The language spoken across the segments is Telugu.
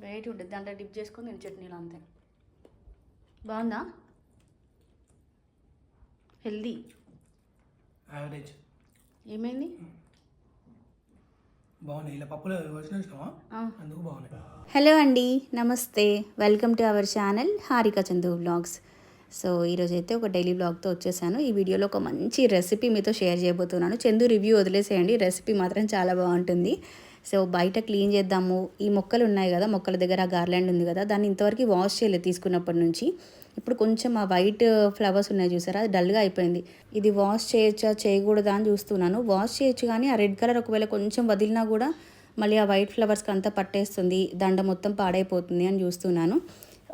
వెయిట్ ఉంటుంది. దాంట్లో డిప్ చేసుకొని నేను చట్నీలో అంతే. బాగుందా? హెల్దీ యావరేజ్ ఏమైంది? బాగున్నాయి. ఇలా పప్పులో వచ్చిన ఇష్టమా? ఆ. అందుకు బాగున్నాయి. హలో అండి. నమస్తే. Welcome to our channel Harika Chandu vlogs so ఈరోజు అయితే ఒక డైలీ బ్లాగ్తో వచ్చేసాను. ఈ వీడియోలో ఒక మంచి రెసిపీ మీతో షేర్ చేయబోతున్నాను. చందు రివ్యూ వదిలేసేయండి. రెసిపీ మాత్రం చాలా బాగుంటుంది. సో బయట క్లీన్ చేద్దాము. ఈ మొక్కలు ఉన్నాయి కదా మొక్కల దగ్గర గార్లాండ్ ఉంది కదా దాన్ని ఇంతవరకు వాష్ చేయలేదు తీసుకున్నప్పటి నుంచి. ఇప్పుడు కొంచెం ఆ వైట్ ఫ్లవర్స్ ఉన్నాయి చూసారా అది డల్గా అయిపోయింది. ఇది వాష్ చేయొచ్చా చేయకూడదా అని చూస్తున్నాను. వాష్ చేయొచ్చు కానీ ఆ రెడ్ కలర్ ఒకవేళ కొంచెం వదిలినా కూడా మళ్ళీ ఆ వైట్ ఫ్లవర్స్కి అంతా పట్టేస్తుంది దండ మొత్తం పాడైపోతుంది అని చూస్తున్నాను.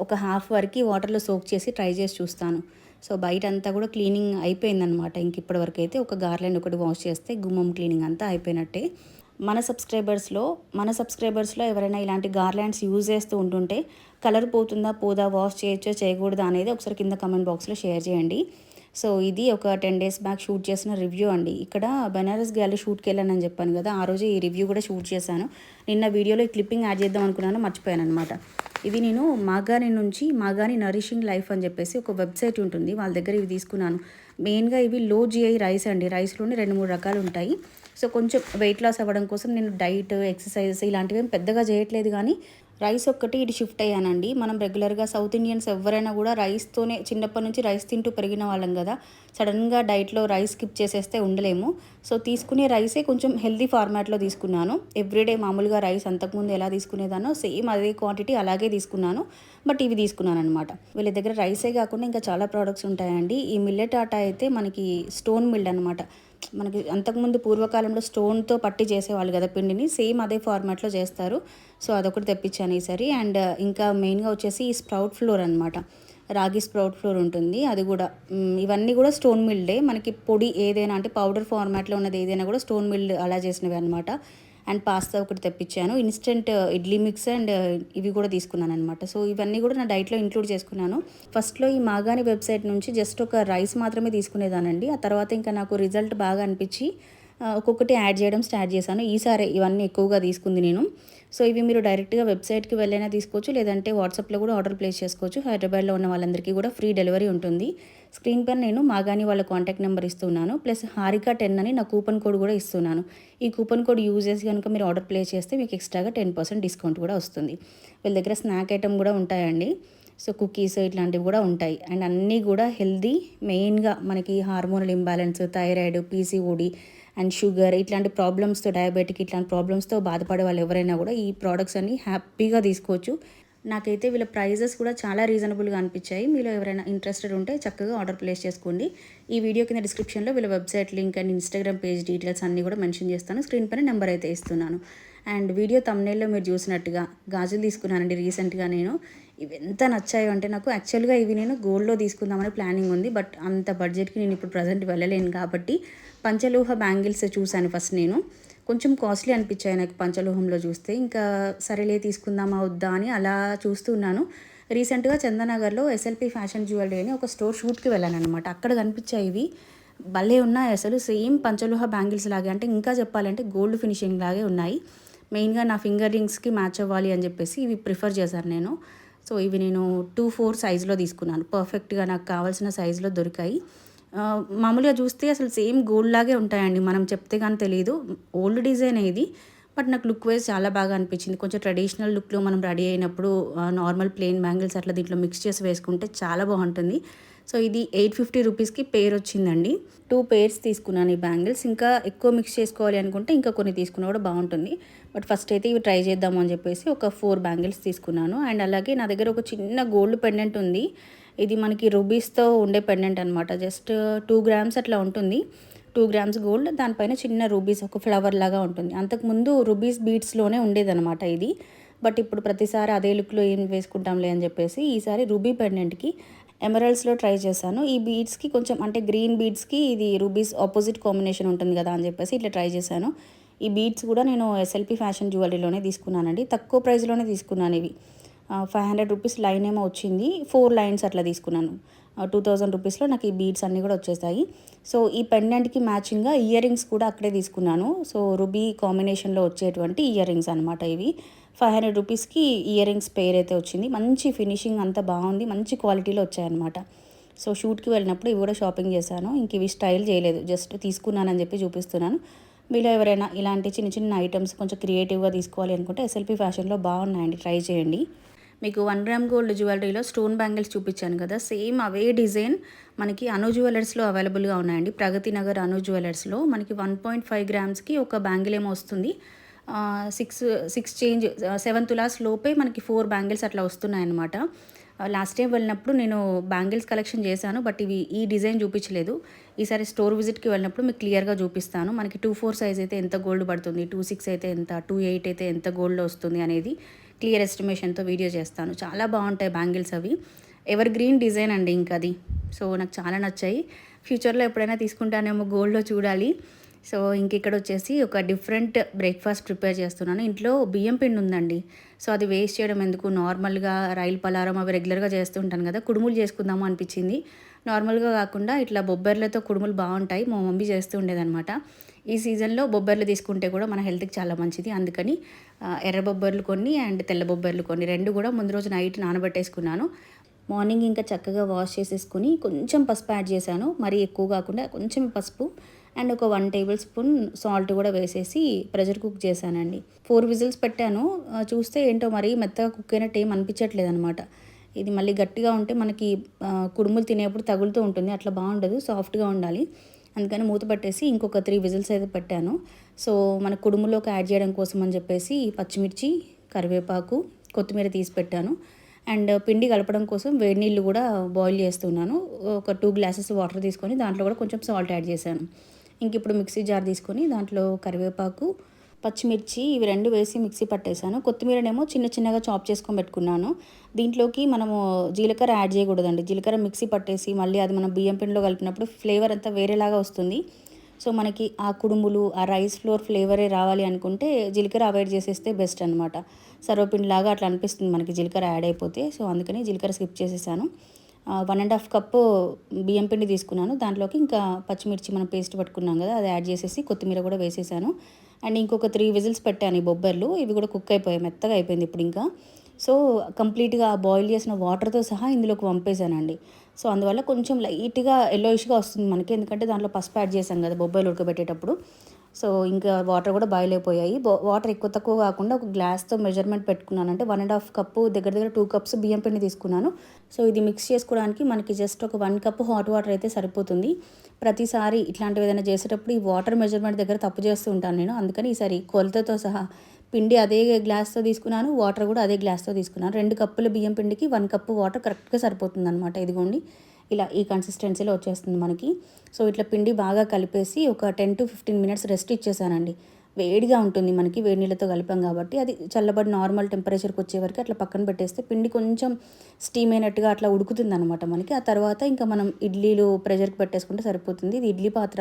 ఒక హాఫ్ వరకు వాటర్లో సోక్ చేసి ట్రై చేసి చూస్తాను. సో బయట అంతా కూడా క్లీనింగ్ అయిపోయిందనమాట ఇంక ఇప్పటి వరకు అయితే ఒక గార్లెండ్ ఒకటి వాష్ చేస్తే గుమ్మం క్లీనింగ్ అంతా అయిపోయినట్టే. మన సబ్స్క్రైబర్స్లో మన సబ్స్క్రైబర్స్లో ఎవరైనా ఇలాంటి గార్లాండ్స్ యూజ్ చేస్తూ ఉంటుంటే కలర్ పోతుందా పోదా వాష్ చేయొచ్చో చేయకూడదా అనేది ఒకసారి కింద కమెంట్ బాక్స్లో షేర్ చేయండి. సో ఇది ఒక టెన్ డేస్ బ్యాక్ షూట్ చేసిన రివ్యూ అండి. ఇక్కడ బెనారస్ గ్యాలరీ షూట్కి వెళ్ళానని చెప్పాను కదా ఆ రోజు ఈ రివ్యూ కూడా షూట్ చేశాను. నిన్న వీడియోలో క్లిప్పింగ్ యాడ్ చేద్దాం అనుకున్నాను మర్చిపోయాను అనమాట ఇది నేను మాగాని నుంచి మాగాని నరిషింగ్ లైఫ్ అని చెప్పేసి ఒక వెబ్సైట్ ఉంటుంది వాళ్ళ దగ్గర ఇవి తీసుకున్నాను. మెయిన్గా ఇవి లో జిఐ రైస్ అండి. రైస్లోనే రెండు మూడు రకాలు ఉంటాయి. సో కొంచెం వెయిట్ లాస్ అవ్వడం కోసం నేను డైట్ ఎక్సర్సైజెస్ ఇలాంటివి ఏం పెద్దగా చేయట్లేదు కానీ రైస్ ఒక్కటి ఇటు షిఫ్ట్ అయ్యానండి. మనం రెగ్యులర్గా సౌత్ ఇండియన్స్ ఎవరైనా కూడా రైస్తోనే చిన్నప్పటి నుంచి రైస్ తింటూ పెరిగిన వాళ్ళం కదా. సడన్గా డైట్లో రైస్ స్కిప్ చేసేస్తే ఉండలేము. సో తీసుకునే రైసే కొంచెం హెల్దీ ఫార్మాట్లో తీసుకున్నాను. ఎవ్రీడే మామూలుగా రైస్ అంతకుముందు ఎలా తీసుకునేదానో సేమ్ అదే క్వాంటిటీ అలాగే తీసుకున్నాను. బట్ ఇవి తీసుకున్నాను అనమాట వీళ్ళ దగ్గర రైసే కాకుండా ఇంకా చాలా ప్రోడక్ట్స్ ఉంటాయండి. ఈ మిల్లెట్ ఆటా అయితే మనకి స్టోన్ మిల్డ్ అనమాట మనకి అంతకుముందు పూర్వకాలంలో స్టోన్తో పట్టి చేసేవాళ్ళు కదా పిండిని సేమ్ అదే ఫార్మాట్లో చేస్తారు. సో అదొకటి తెప్పించాను ఈసారి. అండ్ ఇంకా మెయిన్గా వచ్చేసి ఈ స్ప్రౌట్ ఫ్లోర్ అనమాట రాగి స్ప్రౌట్ ఫ్లోర్ ఉంటుంది. అది కూడా ఇవన్నీ కూడా స్టోన్ మిల్డే మనకి పొడి ఏదైనా అంటే పౌడర్ ఫార్మాట్లో ఉన్నది ఏదైనా కూడా స్టోన్ మిల్డ్ అలా చేసినవి అనమాట అండ్ పాస్తా ఒకటి తెప్పించాను. Instant uh, idli mix and uh, ఇవి కూడా తీసుకున్నాను అనమాట సో ఇవన్నీ కూడా నా డైట్లో ఇంక్లూడ్ చేసుకున్నాను. ఫస్ట్లో ఈ మాగాని వెబ్సైట్ నుంచి జస్ట్ ఒక రైస్ మాత్రమే తీసుకునేదానండి. ఆ తర్వాత ఇంకా నాకు రిజల్ట్ బాగా అనిపించి uh, ఒక్కొక్కటి యాడ్ చేయడం స్టార్ట్ చేశాను. ఈసారి ఇవన్నీ ఎక్కువగా తీసుకుంది నేను. సో ఇవి మీరు డైరెక్ట్గా వెబ్సైట్కి వెళ్ళైనా తీసుకోవచ్చు లేదంటే వాట్సాప్లో కూడా ఆర్డర్ ప్లేస్ చేసుకోవచ్చు. హైదరాబాద్లో ఉన్న వాళ్ళందరికీ కూడా ఫ్రీ డెలివరీ ఉంటుంది. స్క్రీన్ పైన నేను మాగాని వాళ్ళ కాంటాక్ట్ నెంబర్ ఇస్తున్నాను. ప్లస్ హారిక టెన్ అని నా కూపన్ కోడ్ కూడా ఇస్తున్నాను. ఈ కూపన్ కోడ్ యూజ్ చేసి కనుక మీరు ఆర్డర్ ప్లేస్ చేస్తే మీకు ఎక్స్ట్రాగా టెన్ పర్సెంట్ డిస్కౌంట్ కూడా వస్తుంది. వీళ్ళ దగ్గర స్నాక్ ఐటమ్ కూడా ఉంటాయండి. సో కుకీస్ ఇట్లాంటివి కూడా ఉంటాయి. అండ్ అన్నీ కూడా హెల్దీ మెయిన్గా మనకి hormonal imbalance thyroid PCOD and sugar ఇట్లాంటి ప్రాబ్లమ్స్తో డయాబెటిక్ ఇట్లాంటి ప్రాబ్లమ్స్తో బాధపడే వాళ్ళు ఎవరైనా కూడా ఈ ప్రోడక్ట్స్ అన్ని హ్యాపీగా తీసుకోవచ్చు. నాకైతే వీళ్ళ ప్రైజెస్ కూడా చాలా రీజనబుల్గా అనిపించాయి. మీలో ఎవరైనా ఇంట్రెస్టెడ్ ఉంటే చక్కగా ఆర్డర్ ప్లేస్ చేసుకోండి. ఈ వీడియో కింద డిస్క్రిప్షన్లో వీళ్ళ website link and Instagram page details అన్నీ కూడా మెన్షన్ చేస్తాను. స్క్రీన్ పైన నెంబర్ అయితే ఇస్తున్నాను. అండ్ వీడియో తమ్నేల్లో మీరు చూసినట్టుగా గాజులు తీసుకున్నానండి రీసెంట్గా నేను. ఇవి ఎంత నచ్చాయో అంటే నాకు యాక్చువల్గా ఇవి నేను గోల్డ్లో తీసుకుందామని ప్లానింగ్ ఉంది బట్ అంత బడ్జెట్కి నేను ఇప్పుడు ప్రజెంట్ వెళ్ళలేను కాబట్టి పంచలోహ బ్యాంగిల్స్ చూశాను ఫస్ట్ నేను. కొంచెం కాస్ట్లీ అనిపించాయి నాకు పంచలోహంలో చూస్తే. ఇంకా సరేలే తీసుకుందామా వద్దా అని అలా చూస్తున్నాను రీసెంట్గా చందనగర్లో ఎస్ఎల్పి ఫ్యాషన్ జ్యువెలరీ అని ఒక స్టోర్ షూట్కి వెళ్ళాను అనమాట అక్కడ కనిపించాయి ఇవి. భలే ఉన్నాయి అసలు. సేమ్ పంచలోహ బ్యాంగిల్స్ లాగే. అంటే ఇంకా చెప్పాలంటే గోల్డ్ ఫినిషింగ్ లాగే ఉన్నాయి. మెయిన్గా నా ఫింగర్ రింగ్స్కి మ్యాచ్ అవ్వాలి అని చెప్పేసి ఇవి ప్రిఫర్ చేశాను నేను. సో ఇవి నేను టూ ఫోర్ సైజులో తీసుకున్నాను. పర్ఫెక్ట్గా నాకు కావాల్సిన సైజులో దొరికాయి. మామూలుగా చూస్తే అసలు సేమ్ గోల్డ్ లాగే ఉంటాయండి. మనం చెప్తే కానీ తెలియదు ఓల్డ్ డిజైన్ ఇది బట్ నాకు లుక్ వైజ్ చాలా బాగా అనిపించింది. కొంచెం ట్రెడిషనల్ లుక్లో మనం రెడీ అయినప్పుడు నార్మల్ ప్లెయిన్ బ్యాంగిల్స్ అట్లా దీంట్లో మిక్స్ చేసి వేసుకుంటే చాలా బాగుంటుంది. సో ఇది ఎయిట్ ఫిఫ్టీ రూపీస్కి పేర్ వచ్చిందండి. టూ పేర్స్ తీసుకున్నాను ఈ బ్యాంగిల్స్. ఇంకా ఎక్కువ మిక్స్ చేసుకోవాలి అనుకుంటే ఇంకా కొన్ని తీసుకున్నా కూడా బాగుంటుంది. బట్ ఫస్ట్ అయితే ఇవి ట్రై చేద్దాము అని చెప్పేసి ఒక ఫోర్ బ్యాంగిల్స్ తీసుకున్నాను. అండ్ అలాగే నా దగ్గర ఒక చిన్న గోల్డ్ పెండెంట్ ఉంది. ఇది మనకి రూబీస్తో ఉండే పెండెంట్ అనమాట జస్ట్ టూ గ్రామ్స్ అట్లా ఉంటుంది. టూ గ్రామ్స్ గోల్డ్ దానిపైన చిన్న రూబీస్ ఒక ఫ్లవర్ లాగా ఉంటుంది. అంతకుముందు రూబీస్ బీట్స్లోనే ఉండేదనమాట ఇది. బట్ ఇప్పుడు ప్రతిసారి అదే లుక్లో ఏం వేసుకుంటాంలే అని చెప్పేసి ఈసారి రూబీ పెండెంట్కి ఎమరల్స్లో ట్రై చేశాను. ఈ బీడ్స్కి కొంచెం అంటే గ్రీన్ బీడ్స్కి ఇది రూబీస్ ఆపోజిట్ కాంబినేషన్ ఉంటుంది కదా అని చెప్పేసి ఇట్లా ట్రై చేశాను. ఈ బీడ్స్ కూడా నేను ఎస్ఎల్పి ఫ్యాషన్ జ్యువెలరీలోనే తీసుకున్నానండి. తక్కువ ప్రైస్లోనే తీసుకున్నాను ఇవి. ఫైవ్ హండ్రెడ్ రూపీస్ లైన్ ఏమో వచ్చింది. ఫోర్ లైన్స్ అట్లా తీసుకున్నాను. టూ థౌజండ్ రూపీస్లో నాకు ఈ బీడ్స్ అన్నీ కూడా వచ్చేసాయి. సో ఈ పెండెంట్కి మ్యాచింగ్గా ఇయర్ రింగ్స్ కూడా అక్కడే తీసుకున్నాను. సో రుబీ కాంబినేషన్లో వచ్చేటువంటి ఇయర్ రింగ్స్ అనమాట ఇవి. ఫైవ్ హండ్రెడ్ రూపీస్కి ఇయర్ రింగ్స్ పేర్ అయితే వచ్చింది. మంచి ఫినిషింగ్ అంతా బాగుంది. మంచి క్వాలిటీలో వచ్చాయన్నమాట. సో షూట్కి వెళ్ళినప్పుడు ఇవి కూడా షాపింగ్ చేశాను. ఇంక ఇవి స్టైల్ చేయలేదు. జస్ట్ తీసుకున్నానని చెప్పి చూపిస్తున్నాను. మీలో ఎవరైనా ఇలాంటి చిన్న చిన్న ఐటమ్స్ కొంచెం క్రియేటివ్గా తీసుకోవాలి అనుకుంటే ఎస్ఎల్పి ఫ్యాషన్లో బాగున్నాయండి. ట్రై చేయండి. మీకు వన్ గ్రామ్ గోల్డ్ జ్యువెలరీలో స్టోన్ బ్యాంగిల్స్ చూపించాను కదా. సేమ్ అవే డిజైన్ మనకి అను జ్యువెలర్స్లో అవైలబుల్గా ఉన్నాయండి. ప్రగతి నగర్ అను జ్యువెలర్స్లో మనకి వన్ పాయింట్ ఫైవ్ గ్రామ్స్కి ఒక బ్యాంగిల్ ఏమో వస్తుంది. సిక్స్ సిక్స్ చేంజ్ సెవెన్ తులాస్ లోపే మనకి ఫోర్ బ్యాంగిల్స్ అట్లా వస్తున్నాయి అనమాట Uh, లాస్ట్ టైం వెళ్ళినప్పుడు నేను బ్యాంగిల్స్ కలెక్షన్ చేశాను బట్ ఇవి ఈ డిజైన్ చూపించలేదు. ఈసారి స్టోర్ విజిట్కి వెళ్ళినప్పుడు మీకు క్లియర్గా చూపిస్తాను. మనకి టూ ఫోర్ సైజ్ అయితే ఎంత గోల్డ్ పడుతుంది టూ సిక్స్ అయితే ఎంత టూ ఎయిట్ అయితే ఎంత గోల్డ్ వస్తుంది అనేది క్లియర్ ఎస్టిమేషన్తో వీడియో చేస్తాను. చాలా బాగుంటాయి బ్యాంగిల్స్ అవి. ఎవర్ గ్రీన్ డిజైన్ అండి ఇంకా అది సో నాకు చాలా నచ్చాయి. ఫ్యూచర్లో ఎప్పుడైనా తీసుకుంటానేమో గోల్డ్లో చూడాలి. సో ఇంక ఇక్కడ వచ్చేసి ఒక డిఫరెంట్ బ్రేక్ఫాస్ట్ ప్రిపేర్ చేస్తున్నాను. ఇంట్లో బియ్యం పిండి ఉందండి. సో అది వేస్ట్ చేయడం ఎందుకు? నార్మల్గా రైలు పలారం అవి రెగ్యులర్గా చేస్తుంటాను కదా కుడుములు చేసుకుందాము అనిపించింది. నార్మల్గా కాకుండా ఇట్లా బొబ్బర్లతో కుడుములు బాగుంటాయి మా మమ్మీ చేస్తూ ఉండేదన్నమాట. ఈ సీజన్లో బొబ్బర్లు తీసుకుంటే కూడా మన హెల్త్కి చాలా మంచిది. అందుకని ఎర్ర బొబ్బర్లు కొన్ని అండ్ తెల్ల బొబ్బర్లు కొన్ని రెండు కూడా ముందు రోజు నైట్ నానబెట్టేసుకున్నాను. మార్నింగ్ ఇంకా చక్కగా వాష్ చేసేసుకుని కొంచెం పసుపు యాడ్ చేశాను. మరీ ఎక్కువ కాకుండా కొంచెం పసుపు అండ్ ఒక వన్ టేబుల్ స్పూన్ సాల్ట్ కూడా వేసేసి ప్రెషర్ కుక్ చేశానండి. ఫోర్ విజిల్స్ పెట్టాను. చూస్తే ఏంటో మరి మెత్తగా కుక్ అయినట్టు ఏం అనిపించట్లేదు అనమాట ఇది మళ్ళీ గట్టిగా ఉంటే మనకి కుడుములు తినేప్పుడు తగులుతూ ఉంటుంది. అట్లా బాగుండదు సాఫ్ట్గా ఉండాలి. అందుకని మూత పట్టేసి ఇంకొక త్రీ విజిల్స్ అయితే పెట్టాను. సో మన కుడుములోకి యాడ్ చేయడం కోసం అని చెప్పేసి పచ్చిమిర్చి కరివేపాకు కొత్తిమీర తీసి పెట్టాను. అండ్ పిండి కలపడం కోసం వేడి నీళ్ళు కూడా బాయిల్ చేస్తున్నాను. ఒక టూ గ్లాసెస్ వాటర్ తీసుకొని దాంట్లో కూడా కొంచెం సాల్ట్ యాడ్ చేశాను. ఇంక ఇప్పుడు మిక్సీ జార్ తీసుకొని దాంట్లో కరివేపాకు పచ్చిమిర్చి ఇవి రెండు వేసి మిక్సీ పట్టేశాను. కొత్తిమీరనేమో చిన్న చిన్నగా చాప్ చేసుకొని పెట్టుకున్నాను. దీంట్లోకి మనము జీలకర్ర యాడ్ చేయకూడదండి. జీలకర్ర మిక్సీ పట్టేసి మళ్ళీ అది మనం బియ్యం పిండిలో కలిపినప్పుడు ఫ్లేవర్ అంతా వేరేలాగా వస్తుంది. సో మనకి ఆ కుడుములు ఆ రైస్ ఫ్లోర్ ఫ్లేవరే రావాలి అనుకుంటే జీలకర్ర అవాయిడ్ చేసేస్తే బెస్ట్ అనమాట సర్వపిండిలాగా అట్లా అనిపిస్తుంది మనకి జీలకర్ర యాడ్ అయిపోతే. సో అందుకని జీలకర్ర స్కిప్ చేసేసాను. వన్ అండ్ హాఫ్ కప్పు బియ్యం పిండి తీసుకున్నాను. దాంట్లోకి ఇంకా పచ్చిమిర్చి మనం పేస్ట్ పట్టుకున్నాం కదా అది యాడ్ చేసేసి కొత్తిమీర కూడా వేసేసాను. అండ్ ఇంకొక త్రీ విజిల్స్ పెట్టాను ఈ బొబ్బర్లు. ఇవి కూడా కుక్ అయిపోయాయి మెత్తగా అయిపోయింది ఇప్పుడు ఇంకా. సో కంప్లీట్గా బాయిల్ చేసిన వాటర్తో సహా ఇందులోకి పంపేశానండి సో అందువల్ల కొంచెం లైట్గా ఎల్లోయిష్గా వస్తుంది మనకి. ఎందుకంటే దాంట్లో పసుపు యాడ్ చేసాం కదా బొబ్బాయిలు ఉడకబెట్టేటప్పుడు. సో ఇంకా వాటర్ కూడా బాయిల్ అయిపోయాయి. వాటర్ ఎక్కువ తక్కువ కాకుండా ఒక గ్లాస్తో మెజర్మెంట్ పెట్టుకున్నాను అంటే వన్ అండ్ హాఫ్ కప్పు దగ్గర దగ్గర టూ కప్స్ బియ్యం పిండి తీసుకున్నాను. సో ఇది మిక్స్ చేసుకోవడానికి మనకి జస్ట్ ఒక వన్ కప్ హాట్ వాటర్ అయితే సరిపోతుంది. ప్రతిసారి ఇట్లాంటివి ఏదైనా చేసేటప్పుడు ఈ వాటర్ మెజర్మెంట్ దగ్గర తప్పు చేస్తూ ఉంటాను నేను. అందుకని ఈసారి కొలతతో సహా పిండి అదే గ్లాస్తో తీసుకున్నాను వాటర్ కూడా అదే గ్లాస్తో తీసుకున్నాను. రెండు కప్పుల బియ్యం పిండికి వన్ కప్పు వాటర్ కరెక్ట్గా సరిపోతుంది అనమాట ఇదిగోండి. ఇలా ఈ కన్సిస్టెన్సీలో వచ్చేస్తుంది మనకి. సో ఇట్లా పిండి బాగా కలిపేసి ఒక ten to fifteen minutes rest ఇచ్చేసానండి. వేడిగా ఉంటుంది మనకి వేడి నీళ్ళతో కలిపాం కాబట్టి. అది చల్లబడి నార్మల్ టెంపరేచర్కి వచ్చే వరకు అట్లా పక్కన పెట్టేస్తే పిండి కొంచెం స్టీమ్ అయినట్టుగా అట్లా ఉడుకుతుంది అనమాట మనకి. ఆ తర్వాత ఇంకా మనం ఇడ్లీలు ప్రెషర్కి పెట్టేసుకుంటే సరిపోతుంది. ఇది ఇడ్లీ పాత్ర.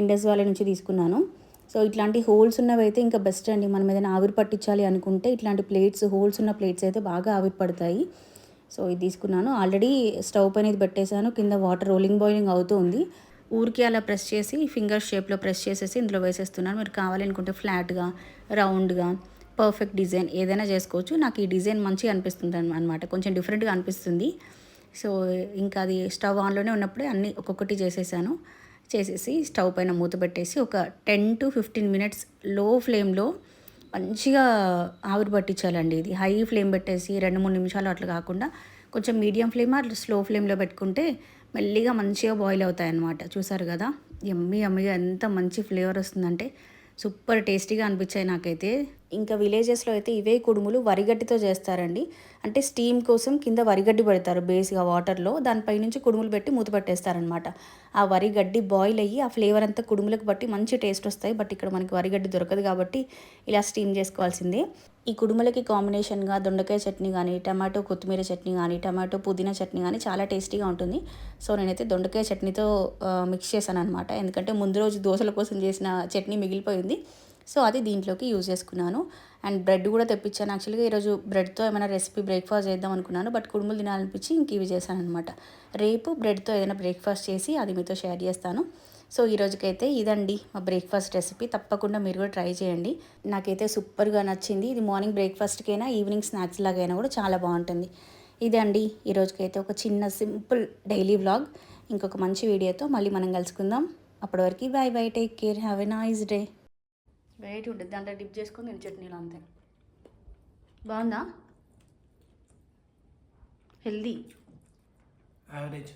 ఇండస్ వ్యాలీ నుంచి తీసుకున్నాను. సో ఇట్లాంటి హోల్స్ ఉన్నవి అయితే ఇంకా బెస్ట్ అండి. మనం ఏదైనా ఆవిరి పట్టించాలి అనుకుంటే ఇట్లాంటి ప్లేట్స్ హోల్స్ ఉన్న ప్లేట్స్ అయితే బాగా ఆవిరి పడతాయి. సో ఇది తీసుకున్నాను. ఆల్రెడీ స్టవ్ పైన ఇది పెట్టేశాను. కింద వాటర్ రోలింగ్ బాయిలింగ్ అవుతూ ఉంది. ఊరికి అలా ప్రెస్ చేసి ఫింగర్ షేప్లో ప్రెస్ చేసేసి ఇందులో వేసేస్తున్నాను. మీరు కావాలనుకుంటే ఫ్లాట్గా రౌండ్గా పర్ఫెక్ట్ డిజైన్ ఏదైనా చేసుకోవచ్చు. నాకు ఈ డిజైన్ మంచిగా అనిపిస్తుంది అనమాట కొంచెం డిఫరెంట్గా అనిపిస్తుంది. సో ఇంకా అది స్టవ్ ఆన్లోనే ఉన్నప్పుడే అన్నీ ఒక్కొక్కటి చేసేసాను. చేసేసి స్టవ్ పైన మూత పెట్టేసి ఒక టెన్ టు ఫిఫ్టీన్ మినిట్స్లో ఫ్లేమ్లో మంచిగా ఆవిరి పట్టించాలండి ఇది. హై ఫ్లేమ్ పెట్టేసి రెండు మూడు నిమిషాలు అట్లా కాకుండా కొంచెం మీడియం ఫ్లేమ్ అట్లా స్లో ఫ్లేమ్లో పెట్టుకుంటే మెల్లిగా మంచిగా బాయిల్ అవుతాయి అన్నమాట చూసారు కదా? ఎమ్మి ఎమ్మిగా ఎంత మంచి ఫ్లేవర్ వస్తుందంటే సూపర్ టేస్టీగా అనిపించాయి నాకైతే. ఇంకా విలేజెస్లో అయితే ఇవే కుడుములు వరిగడ్డితో చేస్తారండి. అంటే స్టీమ్ కోసం కింద వరిగడ్డి పెడతారు బేస్గా వాటర్లో. దానిపై నుంచి కుడుములు పెట్టి మూత పెట్టేస్తారనమాట ఆ వరిగడ్డి బాయిల్ అయ్యి ఆ ఫ్లేవర్ అంతా కుడుములకు బట్టి మంచి టేస్ట్ వస్తాయి. బట్ ఇక్కడ మనకి వరిగడ్డి దొరకదు కాబట్టి ఇలా స్టీమ్ చేసుకోవాల్సిందే. ఈ కుడుములకి కాంబినేషన్గా దొండకాయ చట్నీ కానీ టమాటో కొత్తిమీర చట్నీ కానీ టమాటో పుదీనా చట్నీ కానీ చాలా టేస్టీగా ఉంటుంది. సో నేనైతే దొండకాయ చట్నీతో మిక్స్ చేశాను అనమాట ఎందుకంటే ముందు రోజు దోశల కోసం చేసిన చట్నీ మిగిలిపోయింది. సో అది దీంట్లోకి యూజ్ చేసుకున్నాను. అండ్ బ్రెడ్ కూడా తెప్పించాను. యాక్చువల్గా ఈరోజు బ్రెడ్తో ఏమైనా రెసిపీ బ్రేక్ఫాస్ట్ చేద్దాం అనుకున్నాను. బట్ కుడుములు తినాలనిపించి ఇంక ఇవి చేశాను అనమాట రేపు బ్రెడ్తో ఏదైనా బ్రేక్ఫాస్ట్ చేసి అది మీతో షేర్ చేస్తాను. సో ఈ రోజుకైతే ఇదండి మా బ్రేక్ఫాస్ట్ రెసిపీ. తప్పకుండా మీరు కూడా ట్రై చేయండి. నాకైతే సూపర్గా నచ్చింది. ఇది మార్నింగ్ బ్రేక్ఫాస్ట్కైనా ఈవినింగ్ స్నాక్స్ లాగైనా కూడా చాలా బాగుంటుంది. ఇదండి ఈ రోజుకైతే ఒక చిన్న సింపుల్ డైలీ వ్లాగ్. ఇంకొక మంచి వీడియోతో మళ్ళీ మనం కలుసుకుందాం. అప్పటి వరకు bye bye take care have a nice day. Variety ఉంటుంది. దాంట్లో డిప్ చేసుకొని నేను చట్నీలో అంతే. బాగుందా? హెల్దీ యావరేజ్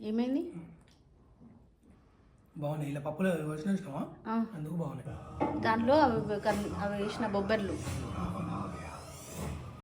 ఏమైంది? బాగున్నాయి. ఇలా పప్పులు వచ్చిన అందుకు బాగున్నాయి. దాంట్లో అవి అవి వేసిన బొబ్బర్లు.